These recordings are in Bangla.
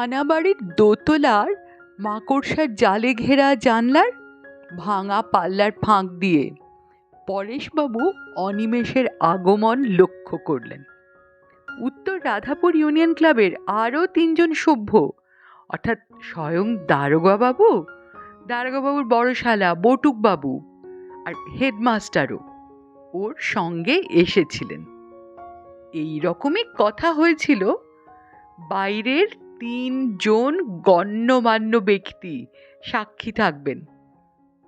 হানাবাড়ির দোতলার মাকড়সার জালে ঘেরা জানলার ভাঙা পাল্লার ফাঁক দিয়ে পরেশবাবু অনিমেষের আগমন লক্ষ্য করলেন। উত্তর রাধাপুর ইউনিয়ন ক্লাবের আরও তিনজন সভ্য, অর্থাৎ স্বয়ং দারোগাবাবু, দারোগাবাবুর বড় শালা বটুকবাবু আর হেডমাস্টারও ওর সঙ্গে এসেছিলেন। এই রকমই কথা হয়েছিল বাইরের তিনজন গণ্যমান্য ব্যক্তি সাক্ষী থাকবেন।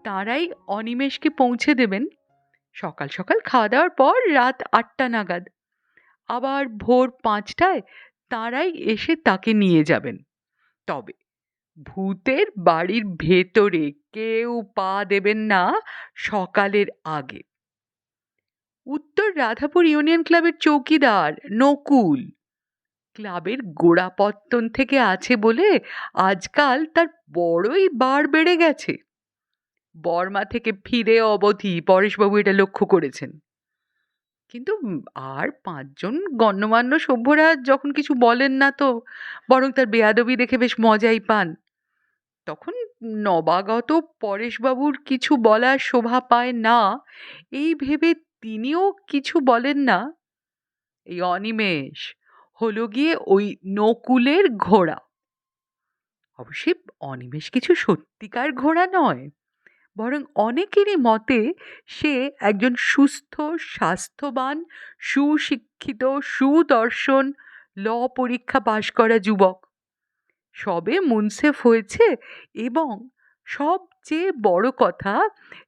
তারাই অনিমেষকে পৌঁছে দেবেন। সকাল সকাল খাওয়া দাওয়ার পর রাত আটটা নাগাদ। আবার ভোর পাঁচটায় তারাই এসে তাকে নিয়ে যাবেন। তবে ভূতের বাড়ির ভেতরে কেউ পা দেবেন না সকালের আগে। উত্তর রাধাপুর ইউনিয়ন ক্লাবের চৌকিদার নকুল ক্লাবের গোড়াপত্তন থেকে আছে বলে আজকাল তার বড়ই বার বেড়ে গেছে। বর্মা থেকে ফিরে অবধি পরেশবাবু এটা লক্ষ্য করেছেন। কিন্তু আর পাঁচজন গণ্যমান্য সভ্যরা যখন কিছু বলেন না তো, বরং তার বেয়াদবি দেখে বেশ মজাই পান। তখন নবাগত পরেশবাবুর কিছু বলার শোভা পায় না, এই ভেবে তিনিও কিছু বলেন না। এই অনিমেষ হলো গিয়ে ওই নকুলের ঘোড়া। অবশ্যই অনিমেষ কিছু সত্যিকার ঘোড়া নয়, বরং অনেকেরই মতে সে একজন সুস্থ, স্বাস্থ্যবান, সুশিক্ষিত, সুদর্শন, ল পরীক্ষা পাশ করা যুবক। সবে মুনসেফ হয়েছে এবং সবচেয়ে বড় কথা,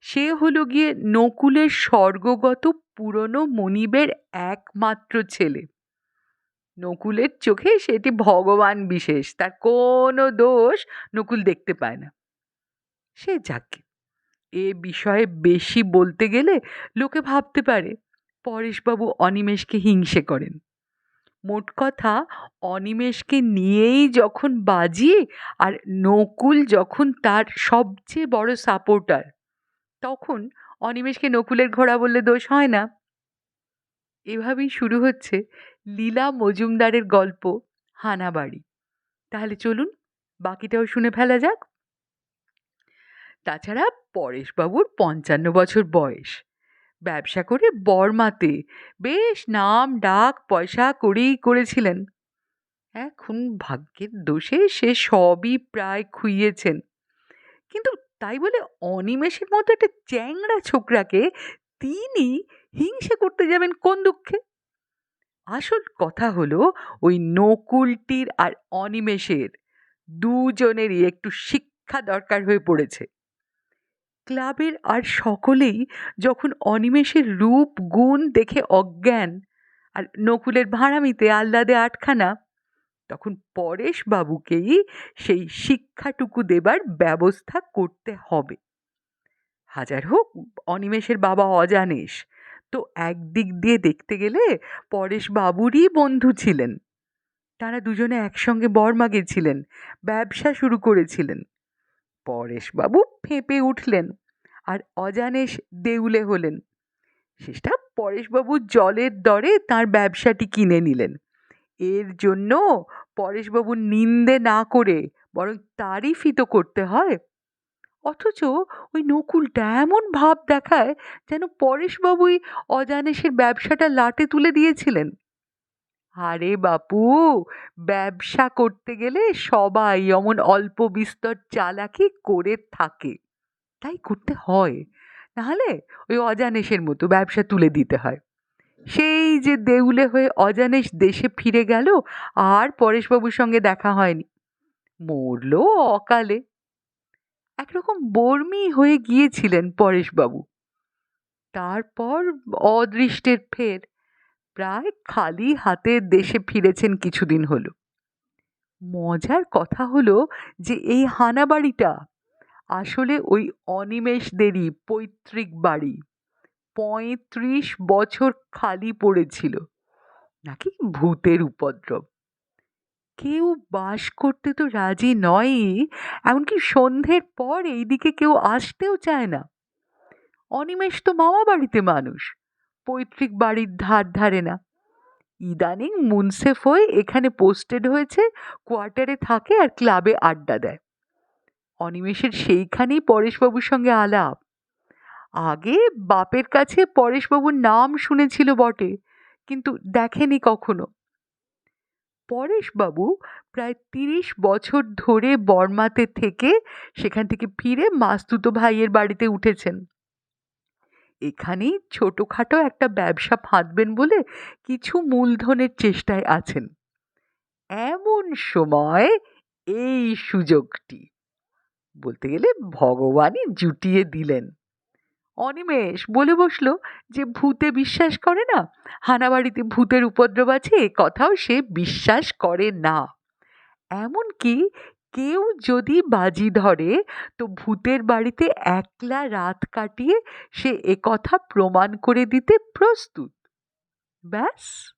সে হলো গিয়ে নকুলের স্বর্গগত পুরনো মনিবের একমাত্র ছেলে। নকুলের চোখে সেটি ভগবান বিশেষ, তার কোনো দোষ নকুল দেখতে পায় না। সে যাকে, এ বিষয়ে বেশি বলতে গেলে লোকে ভাবতে পারে, পরেশবাবু অনিমেষকে হিংসে করেন। মোট কথা, অনিমেষকে নিয়েই যখন বাজি আর নকুল যখন তার সবচেয়ে বড় সাপোর্টার তখন অনিমেষকে নকুলের ঘোড়া বললে দোষ হয় না। এভাবেই শুরু হচ্ছে লীলা মজুমদারের গল্প, হানাবাড়ি। তাহলে চলুন, বাকিটাও শুনে ফেলা যাক। তাছাড়া পরেশবাবুর পঞ্চান্ন বছর বয়স। ব্যবসা করে বর্মাতে বেশ নাম ডাক পয়সা করেই করেছিলেন। এখন ভাগ্যের দোষে সে সবই প্রায় খুইয়েছেন। কিন্তু তাই বলে অনিমেষের মতো একটা চ্যাংড়া ছোকরাকে তিনি হিংসে করতে যাবেন কোন দুঃখে? আসল কথা হলো, ওই নকুলটির আর অনিমেষের দুজনেরই একটু শিক্ষা দরকার হয়ে পড়েছে। ক্লাবের আর সকলেই যখন অনিমেষের রূপ, গুণ দেখে অজ্ঞান আর নকুলের ভাড়ামিতে আহ্লাদে আটখানা, তখন পরেশ বাবুকেই সেই শিক্ষাটুকু দেবার ব্যবস্থা করতে হবে। হাজার হোক, অনিমেষের বাবা অজানেশ। তো একদিক দিয়ে দেখতে গেলে পরেশ বাবুরই বন্ধু ছিলেন। তারা দুজনে একসঙ্গে বর্মা গেছিলেন ব্যবসা শুরু করেছিলেন। পরেশবাবু ফেঁপে উঠলেন আর অজানেশ দেউলে হলেন। শেষটা পরেশবাবু জলের দরে তার ব্যবসাটি কিনে নিলেন। এর জন্য পরেশবাবুর নিন্দে না করে বরং তারিফই তো করতে হয়। অথচ ওই নকুলটা এমন ভাব দেখায় যেন পরেশবাবুই অজানেশের ব্যবসাটা লাটে তুলে দিয়েছিলেন। আরে বাপু, ব্যবসা করতে গেলে সবাই অমন অল্প বিস্তর চালাকি করে থাকে। তাই করতে হয়, নাহলে ওই অজানেশের মতো ব্যবসা তুলে দিতে হয়। সেই যে দেউলে হয়ে অজানেশ দেশে ফিরে গেল, আর পরেশবাবুর সঙ্গে দেখা হয়নি। মরলো অকালে। একরকম বর্মি হয়ে গিয়েছিলেন পরেশবাবু। তারপর অদৃষ্টের ফের প্রায় খালি হাতে দেশে ফিরেছেন কিছুদিন হলো। মজার কথা হলো যে এই হানাবাড়িটা আসলে ওই অনিমেষদেরই পৈতৃক বাড়ি। পঁয়ত্রিশ বছর খালি পড়েছিল। নাকি ভূতের উপদ্রব। কেউ বাস করতে তো রাজি নয়ই এমনকি সন্ধ্যের পর এইদিকে কেউ আসতেও চায় না। অনিমেষ তো মামা বাড়িতে মানুষ, পৈতৃক বাড়ির ধার ধারে না। ইদানিং মুনসেফ হয়ে এখানে পোস্টেড হয়েছে, কোয়ার্টারে থাকে আর ক্লাবে আড্ডা দেয়। অনিমেষের সেইখানেই পরেশবাবুর সঙ্গে আলাপ। আগে বাপের কাছে পরেশবাবুর নাম শুনেছিল বটে, কিন্তু দেখেনি কখনো। পরেশবাবু প্রায় তিরিশ বছর ধরে বর্মাতে থেকে সেখান থেকে ফিরে মাস্তুতো ভাইয়ের বাড়িতে উঠেছেন। এখানেই ছোটোখাটো একটা ব্যবসা ফাঁদবেন বলে কিছু মূলধনের চেষ্টায় আছেন। এমন সময় এই সুযোগটি, বলতে গেলে ভগবানই জুটিয়ে দিলেন। অনিমেষ বলে বসল যে ভূতে বিশ্বাস করে না। হানাবাড়িতে ভূতের উপদ্রব আছে, এ কথাও সে বিশ্বাস করে না। এমনকি কেউ যদি বাজি ধরে, তো ভূতের বাড়িতে একলা রাত কাটিয়ে সে কথা প্রমাণ করে দিতে প্রস্তুত। ব্যাস,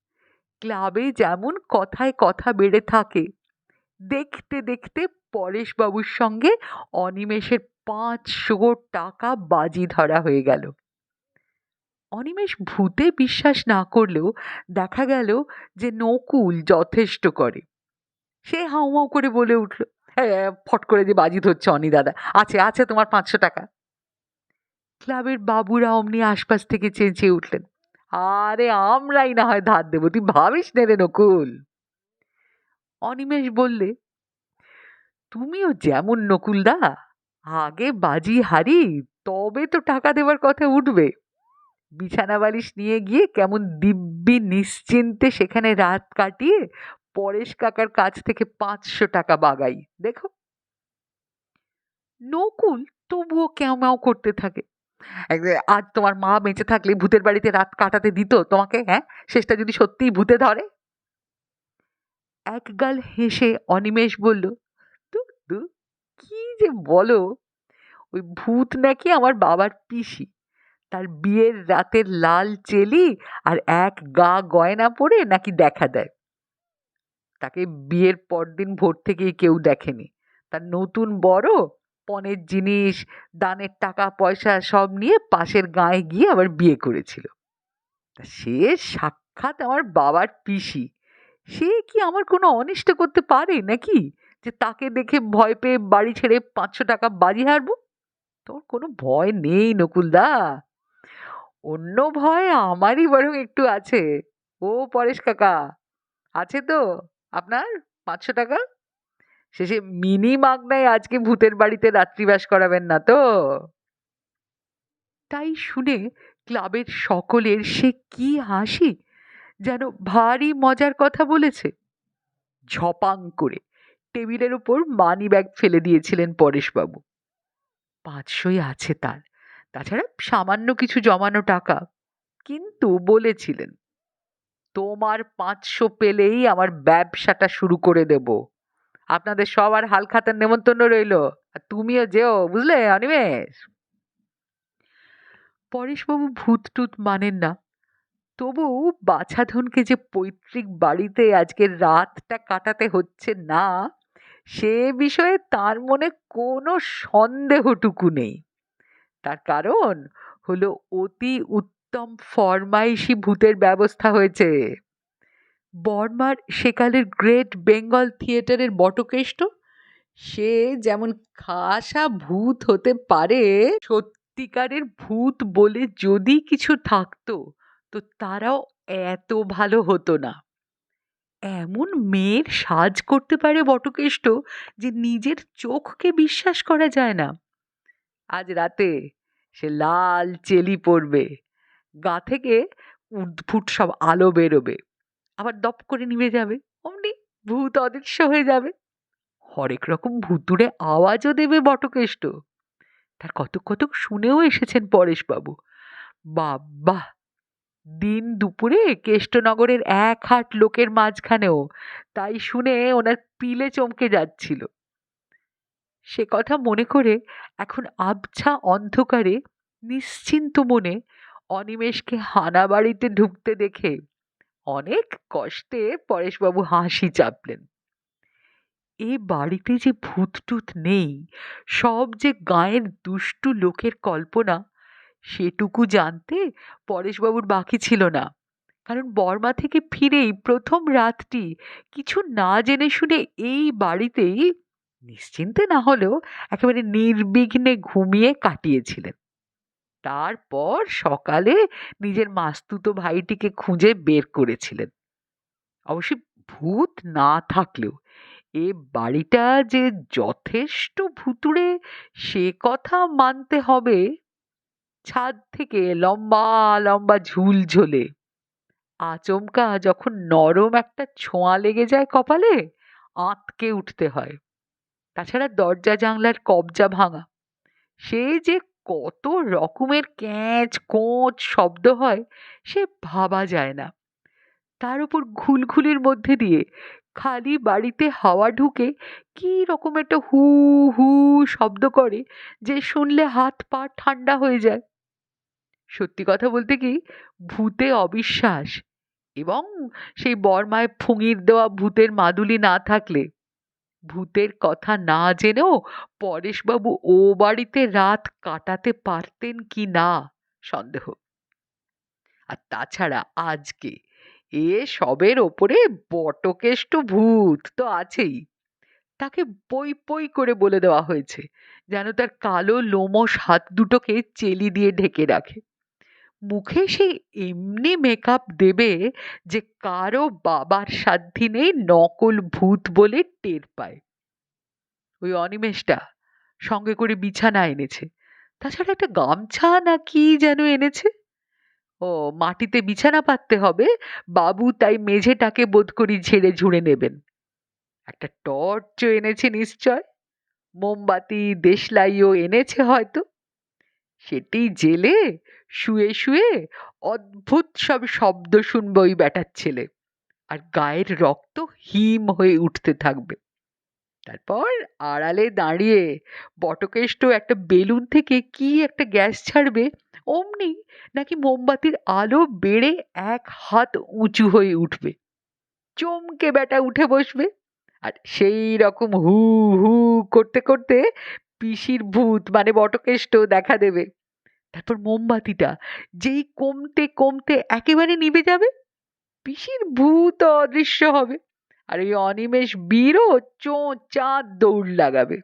ক্লাবে যেমন কথায় কথা বেড়ে থাকে। দেখতে দেখতে পরেশবাবুর সঙ্গে অনিমেষের পাঁচশো টাকা বাজি ধরা হয়ে গেল। অনিমেষ ভূতে বিশ্বাস না করলেও দেখা গেল যে নকুল যথেষ্ট করে। সে হাউমাউ করে বলে উঠল হ্যাঁ ফট করে যে বাজি ধরছে অনি দাদা। আছে আছে তোমার পাঁচশো টাকা। ক্লাবের বাবুরা অমনি আশপাশ থেকে চেঁচিয়ে উঠলেন, আরে আমরাই না হয় ধার দেবো, তুই ভাবিস নে রে নকুল। অনিমেষ বললে, তুমিও যেমন নকুলদা আগে বাজি হারি, তবে তো টাকা দেওয়ার কথা উঠবে। বিছানা বালিশ নিয়ে গিয়ে কেমন দিব্যি নিশ্চিন্তে সেখানে রাত কাটিয়ে পরেশ কাকার কাছ থেকে পাঁচশো টাকা বাগাই, দেখো। নকুল, তবুও ক্যামাও করতে থাকে। আজ তোমার মা বেঁচে থাকলে ভূতের বাড়িতে রাত কাটাতে দিত, তোমাকে হ্যাঁ শেষটা যদি সত্যিই ভূতে ধরে। একগাল হেসে অনিমেষ বলল তু তু কি যে বলো? ওই ভূত নাকি আমার বাবার পিসি। তার বিয়ের রাতের লাল চেলি আর এক গা গয়না পরে নাকি দেখা দেয়। তাকে বিয়ের পরদিন ভোর থেকেই কেউ দেখেনি। তার নতুন বড়, পণের জিনিস, দানের টাকা, পয়সা সব নিয়ে পাশের গাঁয়ে গিয়ে আবার বিয়ে করেছিল। সে সাক্ষাৎ আমার বাবার পিসি। সে কি আমার কোনো অনিষ্ট করতে পারে নাকি? যে তাকে দেখে ভয় পেয়ে বাড়ি ছেড়ে পাঁচশো টাকা বাজি হারবো? তোর কোনো ভয় নেই, নকুলদা। অন্য ভয় আমারই বরং একটু আছে। ও পরেশ কাকা, আছে তো আপনার পাঁচশো টাকা? শেষে মিনি মাগনায় আজকে ভূতের বাড়িতে রাত্রিবাস করাবেন না তো? তাই শুনে ক্লাবের সকলের সে কি হাসি, যেন ভারী মজার কথা বলেছে। ঝপাং করে টেবিলের উপর মানি ব্যাগ ফেলে দিয়েছিলেন পরেশবাবু। পাঁচশোই আছে তার। তাছাড়া সামান্য কিছু জমানো টাকা। কিন্তু বলেছিলেন, তোমার পাঁচশো পেলেই আমার ব্যবসাটা শুরু করে দেব। আপনাদের সবার হাল খাতার নেমন্তন্ন রইল। আর তুমিও যেও, বুঝলে, অনিমেষ? পরেশবাবু ভূত টুত মানেন না। তবু বাছাধনকে যে পৈতৃক বাড়িতে আজকের রাতটা কাটাতে হচ্ছে না সে বিষয়ে তার মনে কোনো সন্দেহটুকু নেই। তার কারণ হলো অতি উত্তম ফরমাইশি ভূতের ব্যবস্থা হয়েছে। বর্মার সেকালের গ্রেট বেঙ্গল থিয়েটারের বটকেষ্ট, সে যেমন খাসা ভূত হতে পারে, সত্যিকারের ভূত বলে যদি কিছু থাকতো, তো তারাও এত ভালো হতো না। এমন মেয়ের সাজ করতে পারে বটকেষ্ট যে নিজের চোখকে বিশ্বাস করা যায় না। আজ রাতে সে লাল চেলি পড়বে গা থেকে উদ্ভুট সব আলো বেরোবে, আবার দপ করে নিভে যাবে, অমনি ভূত অদৃশ্য হয়ে যাবে। হরেক রকম ভুতুড়ে আওয়াজও দেবে বটকেষ্ট। তার কতক কতক শুনেও এসেছেন পরেশবাবু। বাবা দিন দুপুরে কেষ্টনগরের এক হাট লোকের মাঝখানেও। তাই শুনে ওনার পিলে চমকে যাচ্ছিল। সে কথা মনে করে এখন আবছা অন্ধকারে নিশ্চিন্ত মনে অনিমেষকে হানা বাড়িতে ঢুকতে দেখে অনেক কষ্টে পরেশবাবু হাসি চাপলেন। এ বাড়িতে যে ভূত টুত নেই, সব যে গায়ের দুষ্টু লোকের কল্পনা সেটুকু জানতে পরেশবাবুর বাকি ছিল না। কারণ বর্মা থেকে ফিরেই প্রথম রাতটি কিছু না জেনে শুনে এই বাড়িতেই নিশ্চিন্তে না হলেও একেবারে নির্বিঘ্নে ঘুমিয়ে কাটিয়েছিলেন। তারপর সকালে নিজের মাস্তুতো ভাইটিকে খুঁজে বের করেছিলেন। অবশ্য ভূত না থাকলেও এ বাড়িটা যে যথেষ্ট ভুতুড়ে সে কথা মানতে হবে ছাদ থেকে লম্বা লম্বা ঝুল ঝোলে। আচমকা যখন নরম একটা ছোঁয়া লেগে যায় কপালে, আঁতকে উঠতে হয়। তাছাড়া দরজা জানলার কবজা ভাঙা। সে যে কত রকমের ক্যাঁচ, কোঁচ শব্দ হয়, সে ভাবা যায় না। তার উপর ঘুলঘুলির মধ্যে দিয়ে খালি বাড়িতে হাওয়া ঢুকে কি রকম একটা হু হু শব্দ করে যে শুনলে হাত পা ঠান্ডা হয়ে যায়। সত্যি কথা বলতে কি, ভূতে অবিশ্বাস এবং সেই বর্মায় ফুঙির দেওয়া ভূতের মাদুলি না থাকলে, ভূতের কথা না জেনেও পরেশবাবু ও বাড়িতে রাত কাটাতে পারতেন কি না সন্দেহ। আর তাছাড়া আজকে এ সবের ওপরে বটকেষ্ট ভূত তো আছেই। তাকে পই পই করে বলে দেওয়া হয়েছে, যেন তার কালো লোমশ হাত দুটোকে চেলি দিয়ে ঢেকে রাখে। মুখে সে এমনি মেকআপ দেবে যে কারও বাবার সাধ্যি নেই নকল ভূত বলে টের পায়। ওই অনিমেষটা সঙ্গে করে বিছানা এনেছে। তাছাড়া একটা গামছা না কি যেন এনেছে? ও, মাটিতে বিছানা পাততে হবে, বাবু তাই মেঝেটাকে বোধ করি ঝেড়ে ঝুড়ে নেবেন। একটা টর্চও এনেছে নিশ্চয়। মোমবাতি, দেশলাইও এনেছে হয়তো। সেটি জেলে, শুয়ে শুয়ে অদ্ভুত সব শব্দ শুনবে ওই ব্যাটার ছেলে। আর গায়ের রক্ত হিম হয়ে উঠতে থাকবে। তারপর আড়ালে দাঁড়িয়ে বটকেষ্ট একটা বেলুন থেকে কি একটা গ্যাস ছাড়বে অমনি নাকি মোমবাতির আলো বেড়ে এক হাত উঁচু হয়ে উঠবে। চমকে বেটা উঠে বসবে। আর সেই রকম হু হু করতে করতে পিসির ভূত মানে বটকেষ্ট দেখা দেবে। তারপর মোমবাতিটা, যেই কমতে কমতে একেবারে নিভে যাবে, পিসির ভূত অদৃশ্য হবে। আর ওই অনিমেষ বীরও চোঁ চাঁদ দৌড় লাগাবে।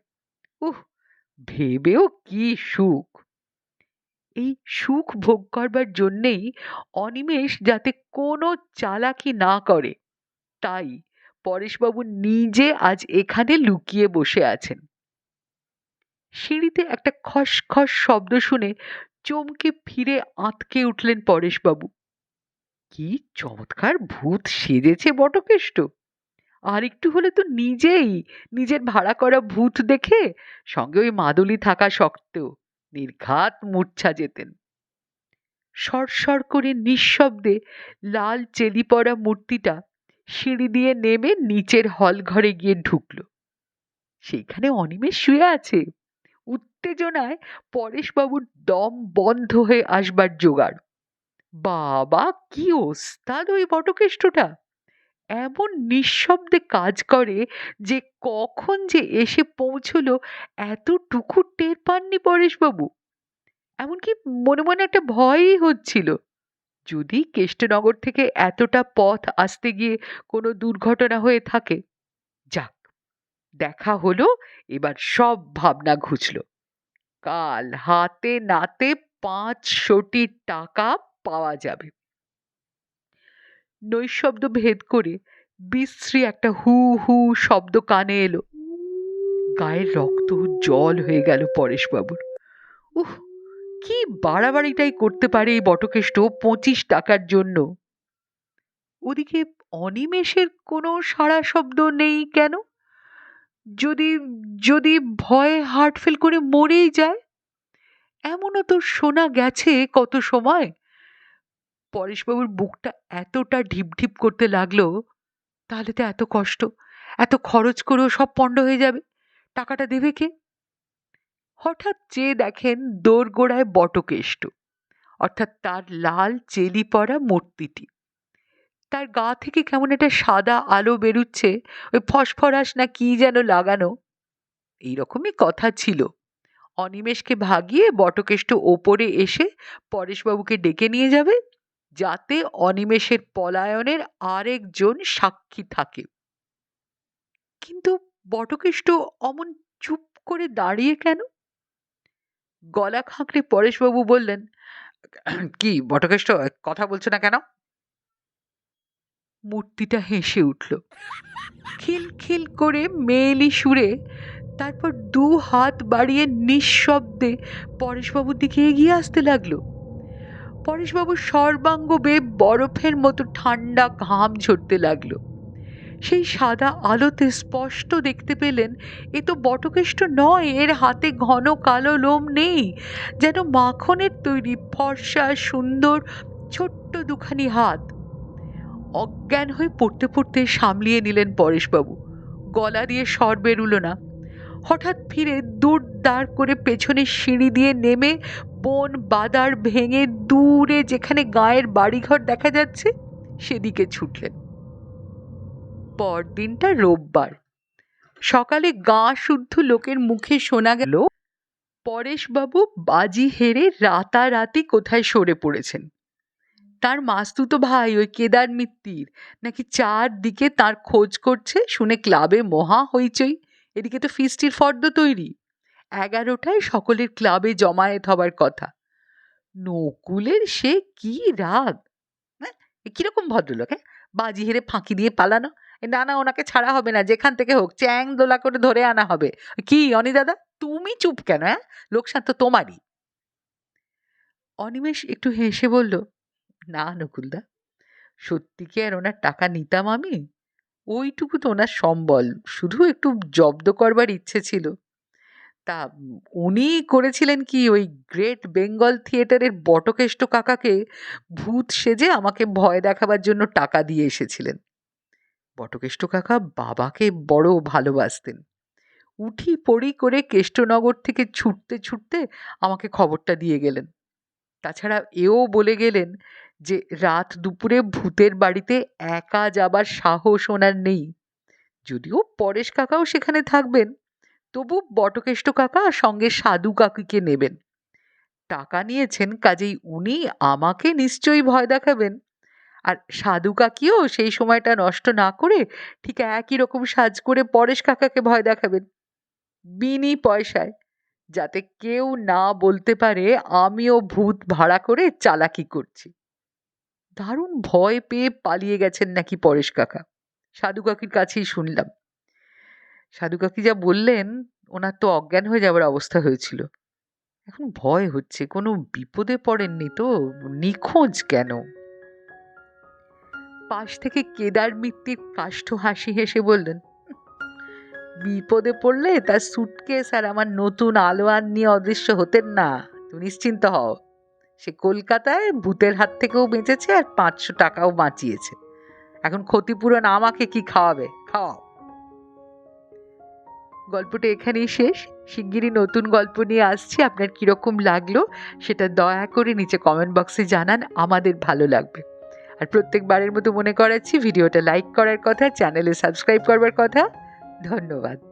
উহ, ভেবেও কি সুখ! এই সুখ ভোগ করবার জন্যেই অনিমেষ যাতে কোনো চালাকি না করে, তাই পরেশবাবু নিজে আজ এখানে লুকিয়ে বসে আছেন। সিঁড়িতে একটা খস খস শব্দ শুনে চমকে ফিরে আঁতকে উঠলেন পরেশবাবু। কি চমৎকার ভূত সেজেছে বটকেষ্ট! আর একটু হলে তো নিজেই নিজের ভাড়া করা ভূত দেখে সঙ্গে ওই মাদুলি থাকা সত্ত্বেও নির্ঘাত মূর্ছা যেতেন। সরসর করে নিঃশব্দে লাল চেলি পড়া মূর্তিটা সিঁড়ি দিয়ে নেমে নিচের হল ঘরে গিয়ে ঢুকল। সেইখানে অনিমেষ শুয়ে আছে। উত্তেজনায় পরেশবাবুর দম বন্ধ হয়ে আসবার জোগাড়। বাবা, কি ওস্তাদ ওই বটকেষ্টটা! এমন নিঃশব্দে কাজ করে যে কখন যে এসে পৌঁছলো, এতটুকু টের পাননি পরেশবাবু। এমনকি মনে মনে একটা ভয়ই হচ্ছিল। যদি কেষ্টনগর থেকে এতটা পথ আসতে গিয়ে কোনো দুর্ঘটনা হয়ে থাকে দেখা হলো, এবার সব ভাবনা ঘুচল। কাল হাতে নাতে পাঁচশোটি টাকা পাওয়া যাবে। নৈশব্দ ভেদ করে বিশ্রী একটা হু হু শব্দ কানে এলো। গায়ের রক্ত জল হয়ে গেল পরেশবাবুর। উহ, কি বাড়াবাড়িটাই করতে পারে এই বটকেষ্ট পঁচিশ টাকার জন্য। ওদিকে অনিমেষের কোনো সাড়া শব্দ নেই কেন? যদি যদি ভয়ে হার্ট ফেল করে মরেই যায়? এমনও তো শোনা গেছে কত সময়। পরেশবাবুর বুকটা এতটা ঢিপ ঢিপ করতে লাগল, তাহলে তো এত কষ্ট, এত খরচ করেও সব পণ্ড হয়ে যাবে। টাকাটা দেবে কে? হঠাৎ চেয়ে দেখেন দোরগোড়ায় বটকেষ্ট, অর্থাৎ তার লাল চেলি পড়া মূর্তিটি। তার গা থেকে কেমন একটা সাদা আলো বেরুচ্ছে, ওই ফসফরাস না কি যেন লাগানো। এইরকমই কথা ছিল। অনিমেষকে ভাগিয়ে বটকেষ্ট ওপরে এসে পরেশবাবুকে ডেকে নিয়ে যাবে, যাতে অনিমেষের পলায়নের আরেকজন সাক্ষী থাকে। কিন্তু বটকেষ্ট অমন চুপ করে দাঁড়িয়ে কেন? গলা খাঁকড়ে পরেশবাবু বললেন, কি বটকেষ্ট, কথা বলছো না কেন? মূর্তিটা হেসে উঠল। খিল খিল করে মেয়েলি সুরে তারপর দু হাত বাড়িয়ে নিঃশব্দে পরেশবাবুর দিকে এগিয়ে আসতে লাগল। পরেশবাবুর সর্বাঙ্গ বেয়ে বরফের মতো ঠান্ডা ঘাম ঝরতে লাগল। সেই সাদা আলোতে স্পষ্ট দেখতে পেলেন, এ তো বটকেষ্ট নয়, এর হাতে ঘন কালো লোম নেই, যেন মাখনের তৈরি ফর্সা সুন্দর ছোট্ট দুখানি হাত। অজ্ঞান হয়ে পড়তে পড়তে সামলিয়ে নিলেন পরেশবাবু। গলা দিয়ে স্বর বেরুলো না। হঠাৎ ফিরে দূর দাঁড় করে পেছনে সিঁড়ি দিয়ে নেমে বন বাদার ভেঙে দূরে যেখানে গায়ের বাড়িঘর দেখা যাচ্ছে, সেদিকে ছুটলেন। পরদিনটা রোববার। সকালে গা শুদ্ধ লোকের মুখে শোনা গেল, পরেশবাবু বাজি হেরে রাতারাতি কোথায় সরে পড়েছেন। তার মাস্তুতো ভাই ওই কেদার মিত্তির, নাকি চারদিকে তার খোঁজ করছে, শুনে ক্লাবে মহা হইচই। এদিকে তো ফিস্টির ফর্দ তৈরি। এগারোটায় সকলের ক্লাবে জমায়েত হবার কথা। নকুলের সে কি রাগ? হ্যাঁ কীরকম ভদ্রলোক হ্যাঁ? বাজি হেরে ফাঁকি দিয়ে পালানো। না না, ওনাকে ছাড়া হবে না, যেখান থেকে হোক, চ্যাং দোলা করে ধরে আনা হবে। কি অনি দাদা তুমি চুপ কেন হ্যাঁ? লোকসান তো তোমারই। অনিমেষ একটু হেসে বলল না, নকুলদা। সত্যি কি আর ওনার টাকা নিতাম আমি? ওইটুকু তো ওনার সম্বল। শুধু একটু জব্দ করবার ইচ্ছে ছিল। তা উনি করেছিলেন কি ওই গ্রেট বেঙ্গল থিয়েটারের বটকেষ্ট কাকাকে ভূত সেজে আমাকে ভয় দেখাবার জন্য টাকা দিয়ে এসেছিলেন। বটকেষ্ট কাকা বাবাকে বড় ভালোবাসতেন। উঠি পড়ি করে কেষ্টনগর থেকে ছুটতে ছুটতে আমাকে খবরটা দিয়ে গেলেন। তাছাড়া এও বলে গেলেন যে রাত দুপুরে ভূতের বাড়িতে একা যাবার সাহস ওনার নেই। যদিও পরেশ কাকাও সেখানে থাকবেন, তবু বটকেষ্ট কাকা সঙ্গে সাধু কাকুকে নেবেন। টাকা নিয়েছেন কাজেই উনি আমাকে নিশ্চয়ই ভয় দেখাবেন। আর সাধু কাকিও সেই সময়টা নষ্ট না করে ঠিক একই রকম সাজ করে পরেশ কাকাকে ভয় দেখাবেন। বিনি পয়সায়, যাতে কেউ না বলতে পারে আমিও ভূত ভাড়া করে চালাকি করছি। দারুণ ভয় পেয়ে পালিয়ে গেছেন নাকি পরেশ কাকা? সাধু কাকির কাছেই শুনলাম। সাধু কাকি যা বললেন, ওনার তো অজ্ঞান হয়ে যাবার অবস্থা হয়েছিল। এখন ভয় হচ্ছে, কোনো বিপদে পড়েননি তো? নিখোঁজ কেন? পাশ থেকে কেদার মিত্তির কাষ্ঠ হাসি হেসে বললেন, বিপদে পড়লে তার সুটকেস আর আমার নতুন আলোয়ান নিয়ে অদৃশ্য হতেন না। তুমি নিশ্চিন্ত হও। সে কলকাতায় ভূতের হাত থেকেও বেঁচেছে আর পাঁচশো টাকাও বাঁচিয়েছে। এখন ক্ষতিপূরণ আমাকে কি খাওয়াবে? খাওয়াও। গল্পটা এখানেই শেষ। শিগগিরই নতুন গল্প নিয়ে আসছি। আপনার কীরকম লাগল সেটা দয়া করে নিচে কমেন্ট বক্সে জানান। আমাদের ভালো লাগবে। আর প্রত্যেকবারের মতো মনে করাচ্ছি, ভিডিওটা লাইক করার কথা চ্যানেলে সাবস্ক্রাইব করবার কথা। ধন্যবাদ।